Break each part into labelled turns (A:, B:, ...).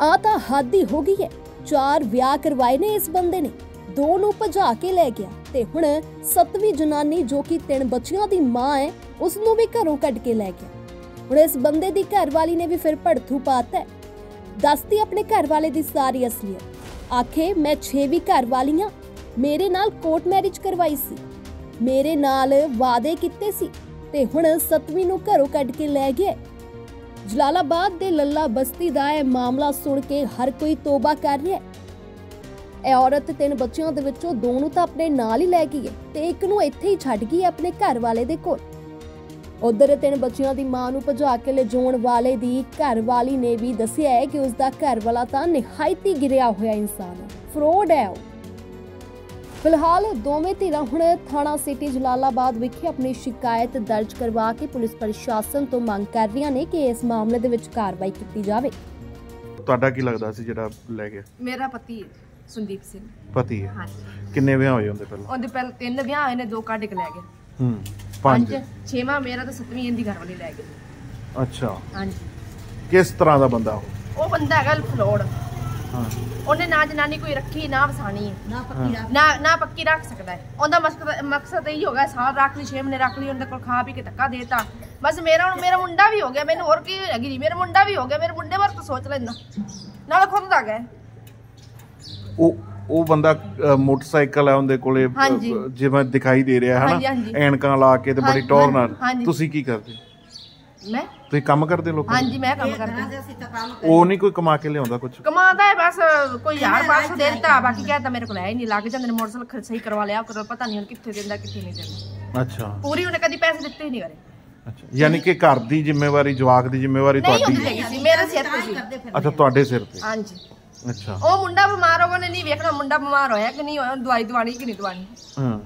A: ਆ ਤਾਂ ਹੱਦ ਹੀ ਹੋ ਗਈ ਹੈ। ਚਾਰ ਵਿਆਹ ਕਰਵਾਏ ਨੇ ਇਸ ਬੰਦੇ ਨੇ। ਦੋ ਨੂੰ ਭਜਾ ਕੇ ਲੈ ਗਿਆ ਤੇ ਹੁਣ ਸੱਤਵੀਂ ਜਨਾਨੀ ਜੋ ਕਿ ਤਿੰਨ ਬੱਚਿਆਂ ਦੀ ਮਾਂ ਹੈ ਉਸ ਨੂੰ ਵੀ ਘਰੋਂ ਕੱਢ ਕੇ ਲੈ ਗਿਆ। ਹੁਣ ਇਸ ਬੰਦੇ ਦੀ ਘਰਵਾਲੀ ਨੇ ਵੀ ਫਿਰ ਭੜਥੂ ਪਾਤਾ ਹੈ। ਦੱਸਦੀ ਆਪਣੇ ਘਰਵਾਲੇ ਦੀ ਸਾਰੀ ਅਸਲੀਅਤ। ਆਖੇ, ਮੈਂ ਛੇਵੀਂ ਘਰਵਾਲੀਆਂ ਮੇਰੇ ਨਾਲ ਕੋਰਟ ਮੈਰਿਜ ਕਰਵਾਈ ਸੀ। ਮੇਰੇ ਨਾਲ ਵਾਅਦੇ ਕੀਤੇ ਸੀ ਤੇ ਹੁਣ ਸੱਤਵੀਂ ਨੂੰ ਘਰੋਂ ਕੱਢ ਕੇ ਲੈ ਗਿਆ ਜਲਾਲਾਬਾਦ ਦੇ ਲੱਲਾ ਬਸਤੀ ਦਾ ਇਹ ਮਾਮਲਾ ਸੁਣ ਕੇ ਹਰ ਕੋਈ ਤੋਬਾ ਕਰ ਰਿਹਾ ਹੈ। ਇਹ ਔਰਤ ਤਿੰਨ ਬੱਚਿਆਂ ਦੇ ਵਿੱਚੋਂ ਦੋ ਨੂੰ ਤਾਂ ਆਪਣੇ ਨਾਲ ਹੀ ਲੈ ਗਈ ਹੈ ਤੇ ਇੱਕ ਨੂੰ ਇੱਥੇ ਹੀ ਛੱਡ ਗਈ ਹੈ ਆਪਣੇ ਘਰ ਵਾਲੇ ਦੇ ਕੋਲ। ਉਧਰ ਤਿੰਨ ਬੱਚਿਆਂ ਦੀ ਮਾਂ ਨੂੰ ਭਜਾ ਕੇ ਲਿਜਾਉਣ ਵਾਲੇ ਦੀ ਘਰ ਵਾਲੀ ਨੇ ਵੀ ਦੱਸਿਆ ਹੈ ਕਿ ਉਸ ਦਾ ਘਰ ਵਾਲਾ ਤਾਂ ਨਿਹਾਇਤੀ ਗਿਰਿਆ ਹੋਇਆ ਇਨਸਾਨ ਹੈ। ਫਰੋਡ ਹੈ ਉਹ। ਫਿਲਹਾਲ ਦੋਵੇਂ ਧਿਰਾਂ ਹੁਣ ਥਾਣਾ ਸਿਟੀ ਜਲਾਲਾਬਾਦ ਵਿਖੇ ਆਪਣੀ ਸ਼ਿਕਾਇਤ ਦਰਜ ਕਰਵਾ ਕੇ ਪੁਲਿਸ ਪ੍ਰਸ਼ਾਸਨ ਤੋਂ ਮੰਗ ਕਰ ਰਹੀਆਂ ਨੇ ਕਿ ਇਸ ਮਾਮਲੇ ਦੇ ਵਿੱਚ ਕਾਰਵਾਈ ਕੀਤੀ ਜਾਵੇ।
B: ਤੁਹਾਡਾ ਕੀ ਲੱਗਦਾ ਸੀ ਜਿਹੜਾ ਲੈ ਗਿਆ?
C: ਮੇਰਾ ਪਤੀ ਹੈ, ਸੰਦੀਪ ਸਿੰਘ।
B: ਪਤੀ ਹੈ?
C: ਹਾਂਜੀ।
B: ਕਿੰਨੇ ਵਿਆਹ ਹੋਏ ਹੁੰਦੇ ਪਹਿਲਾਂ?
C: ਉਹਦੇ ਪਹਿਲ ਤਿੰਨ ਵਿਆਹ ਹੋਏ ਨੇ ਦੋ ਕੱਢ ਕੇ ਲੈ ਗਏ।
B: ਹੂੰ ਪੰਜ।
C: ਛੇਵਾਂ ਮੇਰਾ ਤਾਂ ਸੱਤਵੀਂ ਇਹਦੀ ਘਰ ਵਾਲੀ ਲੈ ਗਏ
B: ਅੱਛਾ।
C: ਹਾਂਜੀ।
B: ਕਿਸ ਤਰ੍ਹਾਂ ਦਾ ਬੰਦਾ ਉਹ?
C: ਉਹ ਬੰਦਾ ਹੈਗਾ ਫਲੋੜ ਉਹਨੇ ਨਾ ਜਨਾਨੀ ਕੋਈ ਰੱਖੀ ਨਾ ਵਸਾਣੀ। ਹੈ
D: ਨਾ ਪੱਕੀ ਰੱਖ।
C: ਨਾ ਨਾ ਪੱਕੀ ਰੱਖ ਸਕਦਾ ਹੈ। ਉਹਦਾ ਮਕਸਦ ਮਕਸਦ ਇਹ ਹੋਗਾ ਸਾਲ ਰੱਖ ਲਈ ਛੇ ਮਹੀਨੇ ਰੱਖ ਲਈ ਉਹਦੇ ਕੋਲ ਖਾ ਪੀ ਕੇ ਧੱਕਾ ਦੇਤਾ। ਬਸ ਮੇਰਾ ਹੁਣ ਮੇਰਾ ਮੁੰਡਾ ਵੀ ਹੋ ਗਿਆ ਮੈਨੂੰ ਹੋਰ ਕੀ ਹੈਗੀ ਜੀ ਮੇਰਾ ਮੁੰਡਾ ਵੀ ਹੋ ਗਿਆ ਮੇਰੇ ਮੁੰਡੇ ਬਾਰੇ ਤਾਂ ਸੋਚ ਲੈਂਦਾ। ਨਾਲ ਖੁਦ ਦਾ ਗਿਆ।
B: ਉਹ ਉਹ ਬੰਦਾ ਮੋਟਰਸਾਈਕਲ ਹੈ ਉਹਦੇ ਕੋਲੇ। ਜਿਵੇਂ ਦਿਖਾਈ ਦੇ ਰਿਹਾ ਹੈ ਨਾ। ਐਨਕਾਂ ਲਾ ਕੇ ਤੇ ਬੜੀ ਟੌਰ ਨਾਲ। ਤੁਸੀਂ ਕੀ ਕਰਦੇ?
C: ਮੈਂ?
B: ਤੁਸੀਂ ਕੰਮ ਕਰਦੇ ਲੋਕਾਂ ਦਾ?
C: ਹਾਂਜੀ ਮੈਂ ਕੰਮ ਕਰਦੀ।
D: ਕੰਮ
B: ਉਹ ਨਹੀਂ ਕੋਈ ਕਮਾ ਕੇ ਲਿਆਉਂਦਾ ਕੁਝ
C: ਕਮਾਉਂਦਾ ਹੈ ਬਸ ਕੋਈ ਯਾਰ ਬਾਸ ਦੇ ਦਿੱਤਾ ਬਾਕੀ ਕਹਿੰਦਾ ਮੇਰੇ ਕੋਲ ਹੈ ਹੀ ਨਹੀਂ ਲੱਗ ਜਾਂਦੇ ਨੇ ਮੋਟਰਸਾਈਕਲ ਸਹੀ ਕਰਵਾ ਲਿਆ ਕਰੋ ਪਤਾ ਨਹੀਂ ਹੁਣ ਕਿੱਥੇ ਦਿੰਦਾ ਕਿੱਥੇ ਨਹੀਂ ਦਿੰਦਾ।
B: ਅੱਛਾ।
C: ਪੂਰੀ ਉਹਨੇ ਕਦੀ ਪੈਸੇ ਦਿੱਤੇ ਹੀ ਨਹੀਂ ਕਰੇ
B: ਅੱਛਾ ਯਾਨੀ ਕਿ ਘਰ ਦੀ ਜ਼ਿੰਮੇਵਾਰੀ ਜਵਾਕ ਦੀ ਜ਼ਿੰਮੇਵਾਰੀ
C: ਨਹੀਂ
B: ਤੁਹਾਡੀ?
C: ਹੁੰਦੀ ਹੈਗੀ ਸੀ ਮੇਰੇ ਸਿਰ ਤੇ ਸੀ।
B: ਅੱਛਾ ਤੁਹਾਡੇ ਸਿਰ ਤੇ?
C: ਹਾਂਜੀ।
B: ਅੱਛਾ।
C: ਉਹ ਮੁੰਡਾ ਬਿਮਾਰ ਹੋ ਗਿਆ ਉਹਨੇ ਨਹੀਂ ਵੇਖਣਾ ਮੁੰਡਾ ਬਿਮਾਰ ਹੋਇਆ ਕਿ ਨਹੀਂ ਹੋਇਆ ਉਹਨੂੰ ਦਵਾਈ ਦਵਾਣੀ ਕਿ ਨਹੀਂ ਦਵਾਣੀ
B: ਹਾਂ।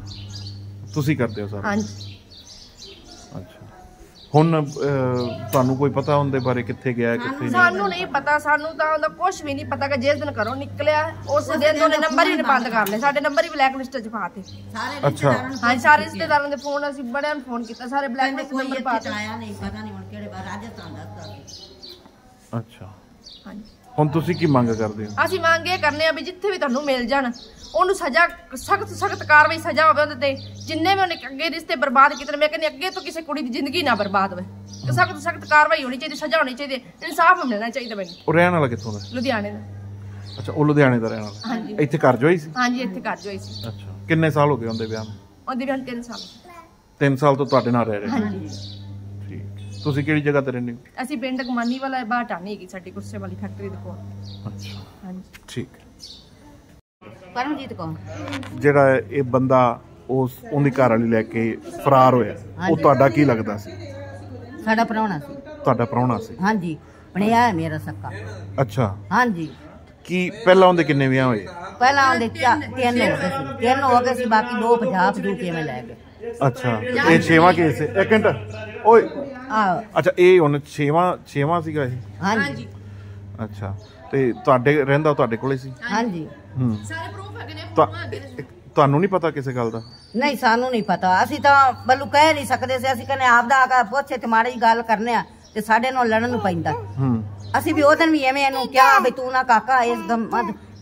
B: ਤੁਸੀਂ ਕਰਦੇ ਹੋ ਸਾਰਾ?
C: ਹਾਂਜੀ।
B: ਹੁਣ ਅ, ਤੁਹਾਨੂੰ ਕੋਈ ਪਤਾ ਉਹਦੇ ਬਾਰੇ ਕਿੱਥੇ ਗਿਆ ਕਿੱਥੇ ਨਹੀਂ?
C: ਸਾਨੂੰ ਨਹੀਂ ਪਤਾ ਸਾਨੂੰ ਤਾਂ ਉਹਦਾ ਕੁਝ ਵੀ ਨਹੀਂ ਪਤਾ ਕਿ ਜਿਸ ਦਿਨ ਘਰੋਂ ਨਿਕਲਿਆ ਉਸ ਦਿਨ ਉਹਨੇ ਨੰਬਰ ਹੀ ਬੰਦ ਕਰ ਲਏ ਸਾਡੇ ਨੰਬਰ ਹੀ ਬਲੈਕ ਲਿਸਟ 'ਚ ਪਾਤੇ
D: ਸਾਰੇ
B: ਅੱਛਾ।
D: ਰਿਸ਼ਤੇਦਾਰਾਂ ਨੂੰ
C: ਹਾਂਜੀ ਸਾਰੇ ਰਿਸ਼ਤੇਦਾਰਾਂ ਦੇ ਫੋਨ ਅਸੀਂ ਬੜਿਆਂ ਨੂੰ ਫੋਨ ਕੀਤਾ ਸਾਰੇ ਬਲੈਕ ਲਿਸਟ
D: ਕੋਈ
C: ਨੰਬਰ
D: ਇੱਥੇ
C: ਪਾਤੇ
D: ਤਾਂ ਆਇਆ ਨਹੀਂ ਪਤਾ ਨਹੀਂ ਹੁਣ ਕਿਹੜੇ ਬਾਰ ਰਾਜਸਥਾਨ ਦਾ ਦੱਸਦਾ
B: ਅੱਛਾ।
C: ਹਾਂਜੀ।
B: ਹੁਣ ਤੁਸੀਂ ਕੀ ਮੰਗ ਕਰਦੇ ਹੋ?
C: ਅਸੀਂ ਮੰਗ ਇਹ ਕਰਨੇ ਆ ਵੀ ਜਿੱਥੇ ਵੀ ਤੁਹਾਨੂੰ ਮਿਲ ਜਾਣ ਉਹਨੂੰ ਸਜ਼ਾ ਸਖਤ ਸਖਤ ਕਾਰਵਾਈ ਸਜ਼ਾ ਹੋਵੇ ਉਹਦੇ ਤੇ ਜਿੰਨੇ ਵੀ ਉਹਨੇ ਅੱਗੇ ਰਿਸ਼ਤੇ ਬਰਬਾਦ ਕੀਤੇ ਨੇ ਮੈਂ ਕਹਿੰਦੀ ਅੱਗੇ ਤੋਂ ਕਿਸੇ ਕੁੜੀ ਦੀ ਜ਼ਿੰਦਗੀ ਨਾ ਬਰਬਾਦ ਹੋਵੇ। ਸਖਤ ਸਖਤ ਕਾਰਵਾਈ ਹੋਣੀ ਚਾਹੀਦੀ ਸਜ਼ਾ ਹੋਣੀ ਚਾਹੀਦੀ ਇਨਸਾਫ ਮਿਲਣਾ ਚਾਹੀਦਾ ਮੈਨੂੰ।
B: ਉਹ ਰਹਿਣ ਵਾਲਾ ਕਿੱਥੋਂ ਦਾ?
C: ਲੁਧਿਆਣੇ ਦਾ।
B: ਅੱਛਾ ਉਹ ਲੁਧਿਆਣੇ ਦਾ ਰਹਿਣ ਵਾਲਾ?
C: ਹਾਂਜੀ।
B: ਇੱਥੇ ਘਰ ਜੋਈ ਸੀ?
C: ਹਾਂਜੀ ਇੱਥੇ ਘਰ ਜੋਈ ਸੀ।
B: ਅੱਛਾ ਕਿੰਨੇ ਸਾਲ ਹੋ ਗਏ ਉਹਦੇ ਵਿਆਹ ਨੂੰ?
C: ਉਹਦੇ ਵੀ ਹੁਣ 3 ਸਾਲ।
B: 3 ਸਾਲ ਤੋਂ ਤੁਹਾਡੇ ਨਾਲ ਰਹਿ ਰਹੇ
C: ਹਾਂਜੀ।
B: ਤੁਸੀਂ ਕਿਹੜੀ ਜਗ੍ਹਾ ਤੇ ਰਹਿੰਦੇ ਹੋ?
C: ਅਸੀਂ ਪਿੰਡ ਕਮਾਨੀ ਵਾਲਾ ਬਾਟਾਨੀ ਹੈਗੀ ਸਾਡੀ ਗੁੱਸੇ ਵਾਲੀ ਫੈਕਟਰੀ ਦੇ ਕੋਲ।
B: ਅੱਛਾ।
C: ਹਾਂਜੀ।
B: ਠੀਕ
D: ਪਰਮਜੀਤ ਕੌਰ।
B: ਜਿਹੜਾ ਇਹ ਬੰਦਾ ਉਸ ਉਹਦੀ ਘਰ ਵਾਲੀ ਲੈ ਕੇ ਫਰਾਰ ਹੋਇਆ ਉਹ ਤੁਹਾਡਾ ਕੀ ਲੱਗਦਾ ਸੀ?
D: ਸਾਡਾ ਪ੍ਰਾਹੁਣਾ ਸੀ।
B: ਤੁਹਾਡਾ ਪ੍ਰਾਹੁਣਾ ਸੀ?
D: ਹਾਂਜੀ। ਬਣਿਆ ਹੈ ਮੇਰਾ ਸੱਕਾ।
B: ਅੱਛਾ।
D: ਹਾਂਜੀ।
B: ਕੀ ਪਹਿਲਾਂ ਉਹਦੇ ਕਿੰਨੇ ਵਿਆਹ ਹੋਏ?
D: ਪਹਿਲਾਂ ਉਹਦੇ ਚਾ- ਤਿੰਨ ਹੋ ਗਏ ਸੀ। ਤਿੰਨ ਹੋ ਗਏ ਸੀ ਬਾਕੀ ਦੋ ਪੰਜਾਬ ਜੂ ਕੇ ਮੈਂ ਲੈ ਗਏ?
B: ਅੱਛਾ ਇਹ ਛੇਵਾਂ ਕੇਸ ਹੈ। ਇੱਕ ਮਿੰਟ। ਓਏ।
D: ਆ
B: ਅੱਛਾ ਇਹ ਹੁਣ ਛੇਵਾਂ ਛੇਵਾਂ ਸੀਗਾ ਇਹ?
D: ਹਾਂਜੀ।
B: ਅੱਛਾ ਤੇ ਤੁਹਾਡੇ ਰਹਿੰਦਾ ਤੁਹਾਡੇ ਕੋਲੇ ਸੀ?
D: ਹਾਂਜੀ।
B: ਹੂੰ।
C: ਸਾਰੇ ਪ੍ਰੂਫ ਹੈਗੇ ਨੇ
B: ਤੁਹਾ- ਤੁਹਾਨੂੰ ਨਹੀਂ ਪਤਾ ਕਿਸੇ ਗੱਲ ਦਾ?
D: ਨਹੀਂ ਸਾਨੂੰ ਨਹੀਂ ਪਤਾ। ਅਸੀਂ ਤਾਂ ਬੱਲੂ ਕਹਿ ਨਹੀਂ ਸਕਦੇ ਸੀ ਅਸੀਂ ਕਹਿੰਦੇ ਆਪਦਾ ਆ ਕੇ ਪੁੱਛੇ ਤੇ ਮਾੜੀ ਗੱਲ ਕਰਨੇ ਆ ਤੇ ਸਾਡੇ ਨਾਲ ਲੜਨ ਨੂੰ ਪੈਂਦਾ।
B: ਹੂੰ।
D: ਅਸੀਂ ਵੀ ਉਹ ਦਿਨ ਵੀ ਐਵੇਂ ਇਹਨੂੰ ਕਿਹਾ ਵੀ ਤੂੰ ਨਾ ਕਾਕਾ ਇਸ ਦਮ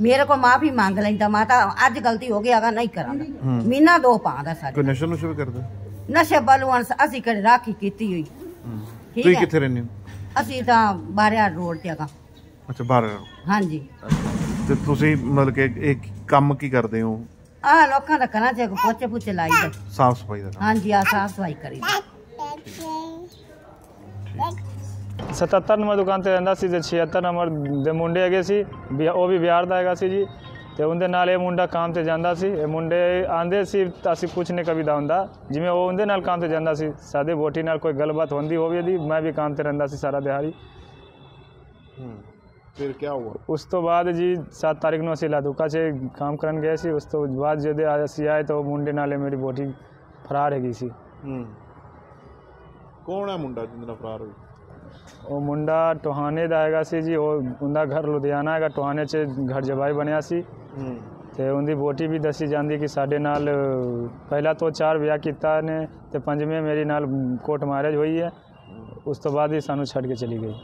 D: ਮੇਰੇ ਕੋਲ ਮਾਫੀ ਮੰਗ ਲੈਂਦਾ ਮਾਤਾ ਅੱਜ ਗਲਤੀ ਹੋ ਗਈ ਅਗਾ ਨਹੀਂ ਕਰਾਂਗਾ ਮੀਨਾ ਦੋ ਪਾਉਂਦਾ
B: ਕੋਈ
D: ਸਾਡੇ
B: ਨਸ਼ਾ ਨੁਸ਼ਾ ਵੀ ਕਰਦਾ?
D: ਨਸ਼ੇ ਬਲੂਆਂ ਅਸੀਂ ਕਿਹੜੇ ਰਾਖੀ ਕੀਤੀ ਹੋਈ। ਠੀਕ
B: ਤੁਸੀਂ
D: ਹੈ।
B: ਕਿੱਥੇ ਰਹਿੰਦੇ ਹੋ?
D: ਅਸੀਂ ਤਾਂ ਬਾਰਿਆ ਰੋਡ ਤੇ ਆਗਾ
B: ਅੱਛਾ ਬਾਹਰ।
D: ਹਾਂਜੀ।
B: ਤੇ ਤੁਸੀਂ ਮਤਲਬ ਕਿ ਇਹ ਕੰਮ ਕੀ ਕਰਦੇ ਹੋ?
D: ਆ ਲੋਕਾਂ ਦਾ ਕਰਾਂ ਚ ਪੋਚੇ ਪੁੱਛੇ ਲਾਈਦਾ
B: ਸਾਫ਼ ਸਫ਼ਾਈ ਦਾ ਕੰਮ।
D: ਹਾਂਜੀ ਆ ਸਾਫ਼ ਸਫ਼ਾਈ ਕਰੀ
E: 77 ਨੰਬਰ ਦੁਕਾਨ ਤੇ ਰਹਿੰਦਾ ਸੀ ਤੇ 76 ਨੰਬਰ ਦੇ ਮੁੰਡੇ ਹੈਗੇ ਸੀ ਉਹ ਵੀ ਬਿਹਾਰ ਦਾ ਹੈਗਾ ਸੀ ਜੀ। ਤੇ ਉਹਦੇ ਨਾਲ ਇਹ ਮੁੰਡਾ ਕੰਮ ਤੇ ਜਾਂਦਾ ਸੀ। ਇਹ ਮੁੰਡੇ ਆਂਦੇ ਸੀ ਤਾਂ ਅਸੀਂ ਕੁਛ ਨਹੀਂ ਕਵੀ ਦਾ ਹੁੰਦਾ। ਜਿਵੇਂ ਉਹ ਉਹਦੇ ਨਾਲ ਕੰਮ ਤੇ ਜਾਂਦਾ ਸੀ। ਸਾਦੇ ਬੋਟੀ ਨਾਲ ਕੋਈ ਗੱਲਬਾਤ ਹੁੰਦੀ ਹੋਵੇ ਦੀ ਮੈਂ ਵੀ ਕੰਮ ਤੇ ਰਹਿੰਦਾ ਸੀ ਸਾਰਾ ਦਿਹਾੜੀ।
B: ਫਿਰ ਕੀ ਹੁਆ
E: ਉਸ ਤੋਂ ਬਾਅਦ ਜੀ 7 ਤਾਰੀਖ ਨੂੰ ਅਸੀਂ ਲਾਦੂਕਾ 'ਚ ਕੰਮ ਕਰਨ ਗਏ ਸੀ। ਉਸ ਤੋਂ ਬਾਅਦ ਜਦੋਂ ਅਸੀਂ ਆਏ ਤਾਂ ਉਹ ਮੁੰਡੇ ਨਾਲੇ ਮੇਰੀ ਬੋਟੀ ਫਰਾਰ ਹੈਗੀ ਸੀ।
B: ਹੂੰ। ਕੌਣ ਹੈ ਮੁੰਡਾ ਨਾਲ ਫਰਾਰ ਹੋਈ
E: ਉਹ ਮੁੰਡਾ ਟੋਹਾਨੇ ਦਾ ਹੈਗਾ ਸੀ ਜੀ ਉਹ ਉਹਦਾ ਘਰ ਲੁਧਿਆਣਾ ਹੈਗਾ ਟੋਹਾਨੇ 'ਚ ਘਰ ਜਵਾਈ ਬਣਿਆ ਸੀ।
B: ਹੂੰ।
E: ਤੇ ਉਹਦੀ ਵੋਟੀ ਵੀ ਦੱਸੀ ਜਾਂਦੀ ਕਿ ਸਾਡੇ ਨਾਲ ਪਹਿਲਾਂ ਤੋਂ ਚਾਰ ਵਿਆਹ ਕੀਤਾ ਨੇ ਤੇ ਪੰਜਵੇਂ ਮੇਰੀ ਨਾਲ ਕੋਰਟ ਮੈਰਿਜ ਹੋਈ ਹੈ। ਉਸ ਤੋਂ ਬਾਅਦ ਹੀ ਸਾਨੂੰ ਛੱਡ ਕੇ ਚਲੀ ਗਈ।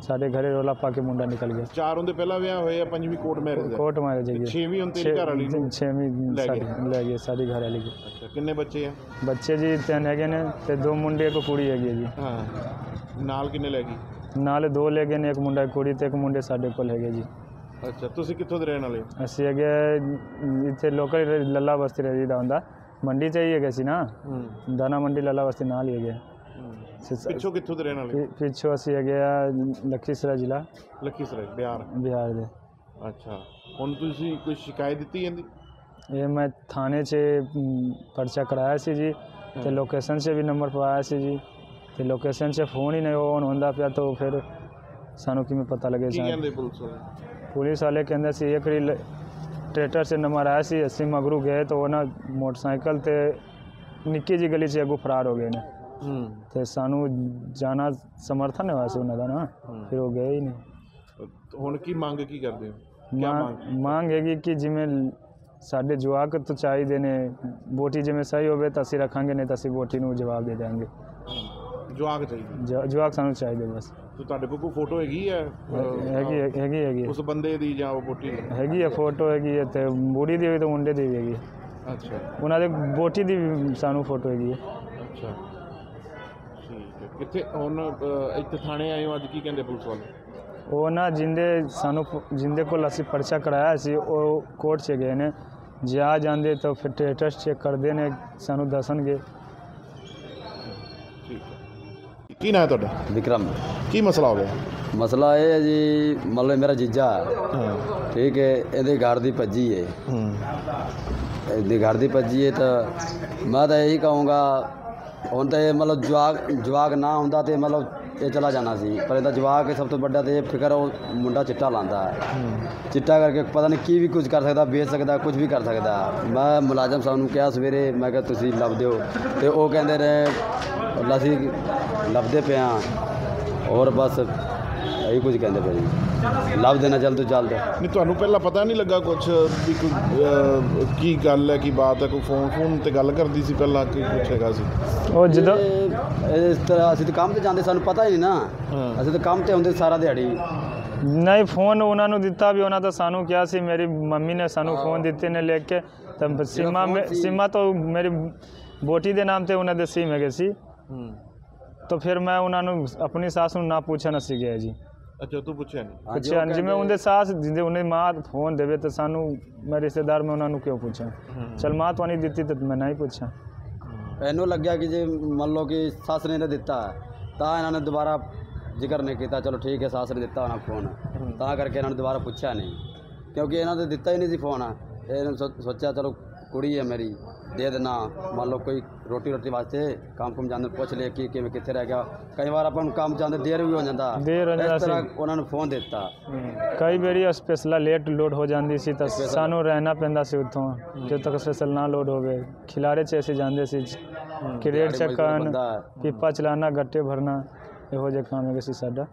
E: ਸਾਡੇ ਘਰੇ ਰੋਲਾ ਪਾ ਕੇ ਮੁੰਡਾ ਨਿਕਲ ਗਿਆ।
B: ਚਾਰ ਹੁੰਦੇ ਪਹਿਲਾਂ ਵਿਆਹ ਹੋਏ ਆ ਪੰਜਵੀਂ ਕੋਰਟ ਮੈਰਿਜ ਹੈ
E: ਕੋਰਟ ਮਾਰੇ ਜਾਈਏ
B: ਛੇਵੀਂ ਹੁਣ ਤੇਰੀ ਘਰ ਵਾਲੀ ਨੂੰ
E: ਛੇਵੀਂ ਸਾਡੀ। ਲੈ ਗਏ ਸਾਡੀ ਘਰ ਵਾਲੀ
B: ਅੱਛਾ ਕਿੰਨੇ ਬੱਚੇ ਆ?
E: ਬੱਚੇ ਜੀ ਤਿੰਨ ਹੈਗੇ ਨੇ ਤੇ ਦੋ ਮੁੰਡੇ ਇੱਕ ਕੁੜੀ ਹੈਗੀ ਹੈ ਜੀ।
B: ਹਾਂ। ਨਾਲ ਕਿੰਨੇ ਲੈ ਗਈ?
E: ਨਾਲੇ ਦੋ ਲੈ ਗਏ ਨੇ ਇੱਕ ਮੁੰਡਾ ਇੱਕ ਕੁੜੀ ਤੇ ਇੱਕ ਮੁੰਡੇ ਸਾਡੇ ਕੋਲ ਹੈਗੇ ਜੀ।
B: ਅੱਛਾ ਤੁਸੀਂ ਕਿੱਥੋਂ ਦੇ ਰਹਿਣ ਵਾਲੇ ਹੋ?
E: ਅਸੀਂ ਹੈਗੇ ਇੱਥੇ ਲੋਕਲ ਲੱਲਾ ਬਸਤੀ ਰਹੀਦਾ ਹੁੰਦਾ। ਮੰਡੀ ਚ ਹੀ ਹੈਗੇ ਸੀ ਨਾ।
B: ਹੂੰ।
E: ਦਾਣਾ ਮੰਡੀ ਲੱਲਾ ਬਸਤੀ ਨਾਲ ਹੀ ਹੈਗੇ
B: ਪਿੱਛੋਂ ਕਿੱਥੋਂ ਦੇ ਰਹਿਣ ਵਾਲੇ
E: ਪਿ- ਪਿੱਛੋਂ ਅਸੀਂ ਹੈਗੇ ਆ ਲਖੀਸਰਾ ਜ਼ਿਲ੍ਹਾ।
B: ਲਖੀਸਰਾਏ ਬਿਹਾਰ।
E: ਬਿਹਾਰ ਦੇ।
B: ਅੱਛਾ ਹੁਣ ਤੁਸੀਂ ਕੋਈ ਸ਼ਿਕਾਇਤ ਦਿੱਤੀ ਜਾਂਦੀ
E: ਇਹ ਮੈਂ ਥਾਣੇ 'ਚ ਮ, ਪਰਚਾ ਕਰਾਇਆ ਸੀ ਜੀ। ਤੇ ਲੋਕੇਸ਼ਨ 'ਚ ਵੀ ਨੰਬਰ ਪਵਾਇਆ ਸੀ ਜੀ। ਤੇ ਲੋਕੇਸ਼ਨ 'ਚ ਫੋਨ ਹੀ ਨਹੀਂ ਔਨ ਹੁੰਦਾ ਪਿਆ ਤਾਂ ਫਿਰ ਸਾਨੂੰ ਕਿਵੇਂ ਪਤਾ ਲੱਗੇ
B: ਕੀ
E: ਸਾਨੂੰ
B: ਕਹਿੰਦੇ ਪੁਲਿਸ ਵਾਲੇ?
E: ਪੁਲਿਸ ਵਾਲੇ ਕਹਿੰਦੇ ਸੀ ਇੱਕ ਰੀ ਟਰੈਕਟਰ 'ਚ ਨੰਬਰ ਆਇਆ ਸੀ ਅਸੀਂ ਮਗਰੂ ਗਏ ਤਾਂ ਉਹ ਨਾ ਮੋਟਰਸਾਈਕਲ ਤੇ ਨਿੱਕੀ ਜਿਹੀ ਗਲੀ 'ਚ ਅੱਗੋਂ ਫਰਾਰ ਹੋ ਗਏ ਨੇ।
B: ਹੂੰ।
E: ਤੇ ਸਾਨੂੰ ਜਾਣਾ ਸਮਰਥਨ ਹੋਇਆ ਸੀ ਉਹਨਾਂ ਦਾ ਨਾ ਫਿਰ ਉਹ ਗਏ ਹੀ ਨਹੀਂ।
B: ਹੁਣ ਕੀ ਮੰਗ ਕੀ ਕਰਦੇ ਹੋ? ਕਿਆ
E: ਮਾਂ-
B: ਮੰਗ?
E: ਮੰਗ ਹੈਗੀ ਕਿ ਜਿਵੇਂ ਸਾਡੇ ਜਵਾਕ ਤੋਂ ਚਾਹੀਦੇ ਨੇ ਬੋਟੀ ਜਿਵੇਂ ਸਹੀ ਹੋਵੇ ਤਾਂ ਅਸੀਂ ਰੱਖਾਂਗੇ ਨਹੀਂ ਤਾਂ ਅਸੀਂ ਬੋਟੀ ਨੂੰ ਜਵਾਬ ਦੇ ਦਿਆਂਗੇ।
B: ਜਵਾਕ ਚਾਹੀਦੀ
E: ਜ- ਜਵਾਕ ਸਾਨੂੰ ਚਾਹੀਦੇ ਬਸ।
B: ਤੇ ਤੁਹਾਡੇ ਕੋਲ ਕੋਈ ਫੋਟੋ ਹੈਗੀ ਹੈ? ਅਹ,
E: ਹੈਗੀ ਹੈਗੀ ਹੈਗੀ।
B: ਉਸ ਬੰਦੇ ਦੀ ਜਾਂ ਉਹ ਬੋਟੀ ਦੀ?
E: ਹੈਗੀ ਹੈ ਫੋਟੋ ਹੈਗੀ ਹੈ ਤੇ ਬੁੜੀ ਦੀ ਵੀ ਤੇ ਮੁੰਡੇ ਦੀ ਵੀ ਹੈਗੀ ਹੈ।
B: ਅੱਛਾ।
E: ਉਹਨਾਂ ਦੇ ਬੋਟੀ ਦੀ ਵੀ ਸਾਨੂੰ ਫੋਟੋ ਹੈਗੀ ਹੈ।
B: ਅੱਛਾ। ਠੀਕ ਹੈ। ਕਿੱਥੇ ਹੁਣ ਅਹ, ਇੱਥੇ ਥਾਣੇ ਆਏ ਹੋ ਅੱਜ ਕੀ ਕਹਿੰਦੇ ਪੁਲਿਸ ਵਾਲੇ?
E: ਉਹ ਨਾ ਜਿੰਦੇ ਸਾਨੂੰ ਪ- ਜਿੰਦੇ ਕੋਲ ਅਸੀਂ ਪਰਚਾ ਕਰਾਇਆ ਸੀ ਉਹ ਕੋਰਟ 'ਚ ਗਏ ਨੇ। ਜੇ ਆ ਜਾਂਦੇ ਤਾਂ ਫਿਰ ਸਟੇਟਸ ਚੈੱਕ ਕਰਦੇ ਨੇ ਸਾਨੂੰ ਦੱਸਣਗੇ।
B: ਠੀਕ ਹੈ। ਕੀ ਨਾਂ ਹੈ ਤੁਹਾਡਾ?
F: ਵਿਕਰਮ।
B: ਕੀ ਮਸਲਾ ਹੋ ਗਿਆ?
F: ਮਸਲਾ ਇਹ ਹੈ ਜੀ ਮਤਲਬ ਮੇਰਾ ਜੀਜਾ
B: ਹਾਂ।
F: ਠੀਕ ਹੈ ਇਹਦੇ ਘਰ ਦੀ ਭੱਜੀ ਹੈ
B: ਹੂੰ।
F: ਇਹਦੀ ਘਰ ਦੀ ਭੱਜੀ ਹੈ ਤਾਂ ਮੈਂ ਤਾਂ ਇਹੀ ਕਹੂੰਗਾ ਹੁਣ ਤਾਂ ਇਹ ਮਤਲਬ ਜਵਾਕ ਜਵਾਕ ਨਾ ਹੁੰਦਾ ਤੇ ਮਤਲਬ ਇਹ ਚਲਾ ਜਾਣਾ ਸੀ। ਪਰ ਇਹਦਾ ਜਵਾਕ ਹੈ ਸਭ ਤੋਂ ਵੱਡਾ ਤੇ ਇਹ ਫਿਕਰ ਉਹ ਮੁੰਡਾ ਚਿੱਟਾ ਲਾਂਦਾ ਹੈ। ਚਿੱਟਾ ਕਰਕੇ ਪਤਾ ਨਹੀਂ ਕੀ ਵੀ ਕੁਝ ਕਰ ਸਕਦਾ, ਵੇਚ ਸਕਦਾ, ਕੁਝ ਵੀ ਕਰ ਸਕਦਾ। ਮੈਂ ਮੁਲਾਜ਼ਮ ਸਾਹਿਬ ਨੂੰ ਕਿਹਾ ਸਵੇਰੇ, ਮੈਂ ਕਿਹਾ ਤੁਸੀਂ ਲੱਭ ਦਿਓ ਤੇ ਉਹ ਕਹਿੰਦੇ ਨੇ ਅਸੀਂ ਲੱਭਦੇ ਪਏ ਹਾਂ। ਔਰ ਬਸ ਇਹੀ ਕੁਝ ਕਹਿੰਦੇ ਪਏ ਜੀ। ਲੱਭ ਦੇਣਾ ਜਲਦ ਤੋਂ ਜਲਦ
B: ਨਹੀਂ ਤੁਹਾਨੂੰ ਪਹਿਲਾਂ ਪਤਾ ਨਹੀਂ ਲੱਗਾ ਕੁਝ ਵੀ ਕੋਈ ਅਹ, ਕੀ ਗੱਲ ਹੈ ਕੀ ਬਾਤ ਹੈ ਕੋਈ ਫੋਨ ਫੋਨ ਤੇ ਗੱਲ ਕਰਦੀ ਸੀ ਪਹਿਲਾਂ ਕਿ ਕੁਛ ਹੈਗਾ ਸੀ?
E: ਉਹ ਜਦੋਂ
F: ਇਹ- ਇਸ ਤਰ੍ਹਾਂ ਅਸੀਂ ਤਾਂ ਕੰਮ ਤੇ ਜਾਂਦੇ ਸਾਨੂੰ ਪਤਾ ਹੀ ਨਹੀਂ ਨਾ। ਅਸੀਂ ਤਾਂ ਕੰਮ ਤੇ ਹੁੰਦੇ ਸਾਰਾ ਦਿਹਾੜੀ।
E: ਨਹੀਂ ਫੋਨ ਉਹਨਾਂ ਨੂੰ ਦਿੱਤਾ ਵੀ ਉਹਨਾਂ ਤਾਂ ਸਾਨੂੰ ਕਿਹਾ ਸੀ ਮੇਰੀ ਮੰਮੀ ਨੇ ਸਾਨੂੰ ਫੋਨ ਦਿੱਤੇ ਨੇ ਲੈ ਕੇ। ਤਾਂ ਸੀਮਾ ਮੇ ਸੀਮਾ ਤਾਂ ਮੇਰੀ ਬੋਟੀ ਦੇ ਨਾਮ ਤੇ ਉਹਨਾਂ ਦੇ ਸਿਮ ਹੈਗੇ ਸੀ।
B: ਹੂੰ।
E: ਤਾਂ ਫਿਰ ਮੈਂ ਉਹਨਾਂ ਨੂੰ ਆਪਣੀ ਸਾਸ ਨੂੰ ਨਾ ਪੁੱਛਣ ਅਸੀਂ ਗਏ ਜੀ।
B: ਅੱਛਾ ਤੂੰ ਪੁੱਛਿਆ ਨਹੀਂ
E: ਪੁੱਛਿਆ ਨੀ। ਜਿਵੇਂ ਉਹਦੇ ਸਾਸ ਜਿੰਦੇ ਉਹਨੇ ਮਾਂ ਫੋਨ ਦੇਵੇ ਤਾਂ ਸਾਨੂੰ ਮੈਂ ਰਿਸ਼ਤੇਦਾਰ ਮੈਂ ਉਹਨਾਂ ਨੂੰ ਕਿਉਂ ਪੁੱਛਾਂ? ਚਲ ਮਾਂ ਤਾਂ ਨਹੀਂ ਦਿੱਤੀ ਤਾਂ ਮੈਂ ਨਹੀਂ ਪੁੱਛਾਂ।
F: ਇਹਨੂੰ ਲੱਗਿਆ ਕਿ ਜੇ ਮੰਨ ਲਓ ਕਿ ਸੱਸ ਨੇ ਤਾਂ ਦਿੱਤਾ ਤਾਂ ਇਹਨਾਂ ਨੇ ਦੁਬਾਰਾ ਜ਼ਿਕਰ ਨਹੀਂ ਕੀਤਾ। ਚਲੋ ਠੀਕ ਹੈ ਸੱਸ ਨੇ ਦਿੱਤਾ ਹੋਣਾ ਫੋਨ ਤਾਂ ਕਰਕੇ ਇਹਨਾਂ ਨੇ ਦੁਬਾਰਾ ਪੁੱਛਿਆ ਨਹੀਂ। ਕਿਉਂਕਿ ਇਹਨਾਂ ਨੇ ਦਿੱਤਾ ਹੀ ਨਹੀਂ ਸੀ ਫੋਨ ਇਹਨੇ ਸੋ- ਸੋਚਿਆ ਚਲੋ ਕੁੜੀ ਹੈ ਮੇਰੀ ਦੇ ਦੇਣਾ। ਮੰਨ ਲਓ ਕੋਈ ਰੋਟੀ ਰੋਟੀ ਵਾਸਤੇ ਕੰਮ ਕੰਮ ਜਾਂਦੇ ਪੁੱਛ ਲਿਆ ਕਿ ਕਿਵੇਂ ਕਿੱਥੇ ਰਹਿ ਗਿਆ। ਕਈ ਵਾਰ ਆਪਾਂ ਨੂੰ ਕੰਮ ਜਾਂਦੇ ਦੇਰ ਵੀ ਹੋ ਜਾਂਦਾ।
E: ਦੇਰ ਹੋ ਜਾਂਦਾ
F: ਇਸ ਤਰ੍ਹਾਂ। ਉਹਨਾਂ ਨੂੰ ਫੋਨ ਦਿੱਤਾ।
E: ਕਈ ਵਾਰੀ ਸਪੈਸ਼ਲ ਲੇਟ ਲੋਡ ਹੋ ਜਾਂਦੀ ਸੀ ਤਾਂ ਸਾਨੂੰ ਰਹਿਣਾ ਪੈਂਦਾ ਸੀ ਉੱਥੋਂ। ਜਦੋਂ ਤੱਕ ਸਪੈਸ਼ਲ ਨਾ ਲੋਡ ਹੋਵੇ। ਖਿਲਾਰੇ 'ਚ ਅਸੀਂ ਜਾਂਦੇ ਸੀ। ਕ੍ਰੇਟ ਚੱਕਣ
F: ਹੈ।
E: ਪੀਪਾ ਚਲਾਉਣਾ ਗੱਟੇ ਭਰਨਾ ਇਹੋ ਜਿਹੇ ਕੰਮ ਹੈਗੇ ਸੀ ਸਾਡਾ।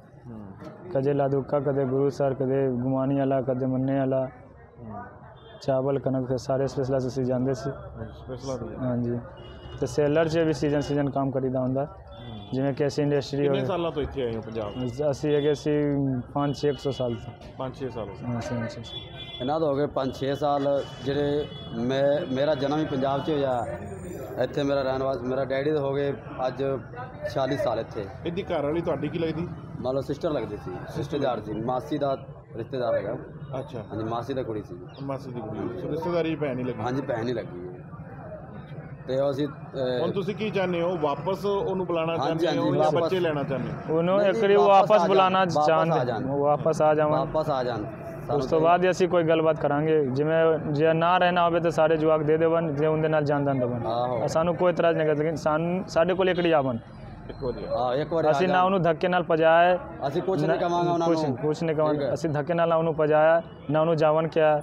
E: ਕਦੇ ਲਾਦੂਕਾ ਕਦੇ ਗੁਰੂਸਰ ਕਦੇ ਗੁਮਾਨੀ ਵਾਲਾ ਕਦੇ ਮੰਨੇ ਵਾਲਾ। ਚਾਵਲ ਕਣਕ ਤੇ ਸਾਰੇ ਸਪੈਸ਼ਲ ਅਸੀਂ ਜਾਂਦੇ ਸੀ।
B: ਦੇ
E: ਹਾਂਜੀ। ਤੇ ਸੇਲਰ 'ਚ ਵੀ ਸੀਜ਼ਨ ਸੀਜ਼ਨ ਕੰਮ ਕਰੀਦਾ ਹੁੰਦਾ। ਜਿਵੇਂ ਕਿ ਅਸੀਂ ਇੰਡਸਟਰੀ
B: ਕਿੰਨੇ ਸਾਲਾਂ ਤੋਂ ਇੱਥੇ ਆਏ ਹੋ ਪੰਜਾਬ
E: ਅਸੀਂ ਹੈਗੇ ਸੀ 5-600 ਸਾਲ ਤੋਂ।
B: 5-6 ਸਾਲ ਹੋ
E: ਸੀ।
F: ਇਹਨਾਂ ਤੋਂ ਹੋ ਗਏ 5-6 ਸਾਲ ਜਿਹੜੇ ਮੈਂ ਮੇਰਾ ਜਨਮ ਹੀ ਪੰਜਾਬ 'ਚ ਹੋਇਆ। ਇੱਥੇ ਮੇਰਾ ਰਹਿਣ ਵਾਸਤੇ ਮੇਰਾ ਡੈਡੀ ਦੇ ਹੋ ਗਏ ਅੱਜ 46 ਸਾਲ ਇੱਥੇ।
B: ਇਹਦੀ ਘਰ ਵਾਲੀ ਤੁਹਾਡੀ ਕੀ ਲੱਗਦੀ?
F: ਮੰਨ ਲਓ ਸਿਸਟਰ ਲੱਗਦੀ ਸੀ। ਰਿਸ਼ਤੇਦਾਰ ਸੀ। ਮਾਸੀ ਦਾ ਰਿਸ਼ਤੇਦਾਰ ਹੈਗਾ।
B: ਅੱਛਾ।
F: ਹਾਂਜੀ ਮਾਸੀ ਦਾ ਕੁੜੀ ਸੀ।
B: ਮਾਸੀ ਦੀ ਕੁੜੀ। ਸੋ ਰਿਸ਼ਤੇਦਾਰੀ ਭੈਣ ਨਹੀਂ ਲੱਗੀ?
F: ਹਾਂਜੀ ਭੈਣ ਹੀ ਲੱਗੀ। ਹੈ ਤੇ ਅਸੀਂ
B: ਹੁਣ ਤੁਸੀਂ ਕੀ ਚਾਹੁੰਦੇ ਹੋ? ਵਾਪਸ ਉਹਨੂੰ ਬੁਲਾਉਣਾ
F: ਹਾਂਜੀ,
B: ਚਾਹੁੰਦੇ ਹੋ
F: ਹਾਂਜੀ,
B: ਜਾਂ
F: ਵਾਪਸ।
B: ਬੱਚੇ ਲੈਣਾ ਚਾਹੁੰਦੇ ਹੋ?
E: ਉਹਨੂੰ
F: ਨਹੀਂ,
E: ਇੱਕ ਵਾਰੀ
F: ਵਾਪਸ
E: ਵਾਪਸ
F: ਆ
E: ਬੁਲਾਉਣਾ
F: ਜਾਣ, ਵਾਪਸ ਆ ਜਾਣ।
E: ਚਾਹੁੰਦੇ ਉਹ ਵਾਪਸ ਆ ਜਾਵਾਂ।
F: ਵਾਪਸ ਆ ਜਾਣ।
E: ਉਸ ਤੋਂ ਬਾਅਦ ਹੀ ਅਸੀਂ ਕੋਈ ਗੱਲਬਾਤ ਕਰਾਂਗੇ। ਜਿਵੇਂ ਜੇ ਨਾ ਰਹਿਣਾ ਹੋਵੇ ਤਾਂ ਸਾਰੇ ਜਵਾਕ ਦੇ ਦੇਵਣ ਜੇ ਉਹਦੇ ਨਾਲ ਜਾਣਦਾਨ ਦੇਵਣ।
F: ਆਹੋ।
E: ਸਾਨੂੰ ਕੋਈ ਇਤਰਾਜ਼ ਨਹੀਂ ਕਰਦੇ। ਸਾਨੂੰ ਸਾਡੇ ਕੋਲ ਇਕੜੀ ਆਵਣ
B: ਇੱਕ ਵਾਰੀ
F: ਹਾਂ ਇੱਕ ਵਾਰੀ ਆ
E: ਅਸੀਂ ਨਾ। ਉਹਨੂੰ ਧੱਕੇ ਨਾਲ ਪਜਾਇਆ
F: ਅਸੀਂ ਕੁਝ ਨਹੀਂ ਕਵਾਂਗਾ ਉਹਨਾਂ ਨੂੰ।
E: ਕੁਛ ਨਹੀਂ ਕਵਾਂਗੇ। ਅਸੀਂ ਧੱਕੇ ਨਾਲ ਨਾ ਉਹਨੂੰ ਪਜਾਇਆ ਨਾ ਉਹਨੂੰ ਜਾਵਣ ਕਿਹਾ।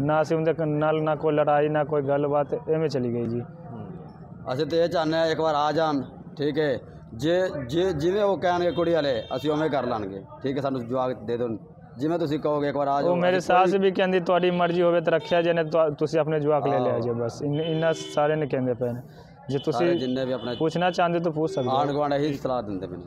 E: ਨਾ ਅਸੀਂ ਉਹਦੇ ਨਾਲ ਨਾ ਕੋਈ ਲੜਾਈ ਨਾ ਕੋਈ ਗੱਲਬਾਤ ਐਵੇਂ ਚਲੀ ਗਈ ਜੀ।
F: ਅਸੀਂ ਤੇ ਇਹ ਚਾਹੁੰਦੇ ਹਾਂ ਇੱਕ ਵਾਰ ਆ ਜਾਣ। ਠੀਕ ਹੈ। ਜੇ ਜੇ ਜਿਵੇਂ ਉਹ ਕਹਿਣਗੇ ਕੁੜੀ ਵਾਲੇ ਅਸੀਂ ਉਵੇਂ ਕਰ ਲਾਂਗੇ। ਠੀਕ ਹੈ ਸਾਨੂੰ ਜਵਾਬ ਦੇ ਦਿਓ। ਜਿਵੇਂ ਤੁਸੀਂ ਕਹੋਗੇ ਇੱਕ ਵਾਰ ਆ ਜਾਓ।
E: ਉਹ ਮੇਰੇ ਸਾਸ ਵੀ ਕਹਿੰਦੀ ਤੁਹਾਡੀ ਮਰਜ਼ੀ ਹੋਵੇ ਤਾਂ ਰੱਖਿਆ ਜੇ ਤਾਂ ਤੁਸੀਂ ਆਪਣੇ ਜਵਾਕ ਲੈ ਲਿਆ ਜੇ ਬਸ। ਇੰਨ- ਇੰਨਾ ਸਾਰੇ ਨੇ ਕਹਿੰਦੇ ਪਏ ਨੇ। ਜੇ
F: ਸਾਰੇ
E: ਤੁਸੀਂ
F: ਜਿੰਨੇ ਵੀ ਆਪਣੇ
E: ਪੁੱਛਣਾ ਚਾਹੁੰਦੇ ਤਾਂ ਪੁੱਛ ਸਕਦੇ ਹੋ।
F: ਆਂਢ ਗੁਆਂਢ ਇਹੀ ਸਲਾਹ ਦਿੰਦੇ ਪਏ ਨੇ।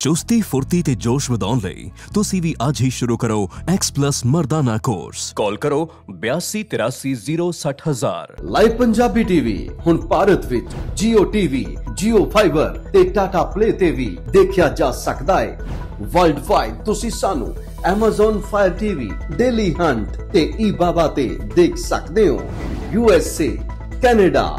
G: ਚੁਸਤੀ ਫੁਰਤੀ ਤੇ ਜੋਸ਼ ਵਧਾਉਣ ਲਈ ਤੁਸੀਂ ਵੀ ਅੱਜ ਹੀ ਸ਼ੁਰੂ ਕਰੋ X+ ਮਰਦਾਨਾ ਕੋਰਸ ਕਾਲ ਕਰੋ 8283060000
H: ਲਾਈਵ ਪੰਜਾਬੀ ਟੀਵੀ ਹੁਣ ਭਾਰਤ ਵਿੱਚ Jio TV, Jio Fiber ਤੇ Tata Play ਤੇ ਵੀ ਦੇਖਿਆ ਜਾ ਸਕਦਾ ਹੈ। ਵਰਲਡ ਵਾਈਡ ਤੁਸੀਂ ਸਾਨੂੰ Amazon Fire TV, Daily Hunt ਤੇ eBaba ਤੇ ਦੇਖ ਸਕਦੇ ਹੋ। USA, Canada,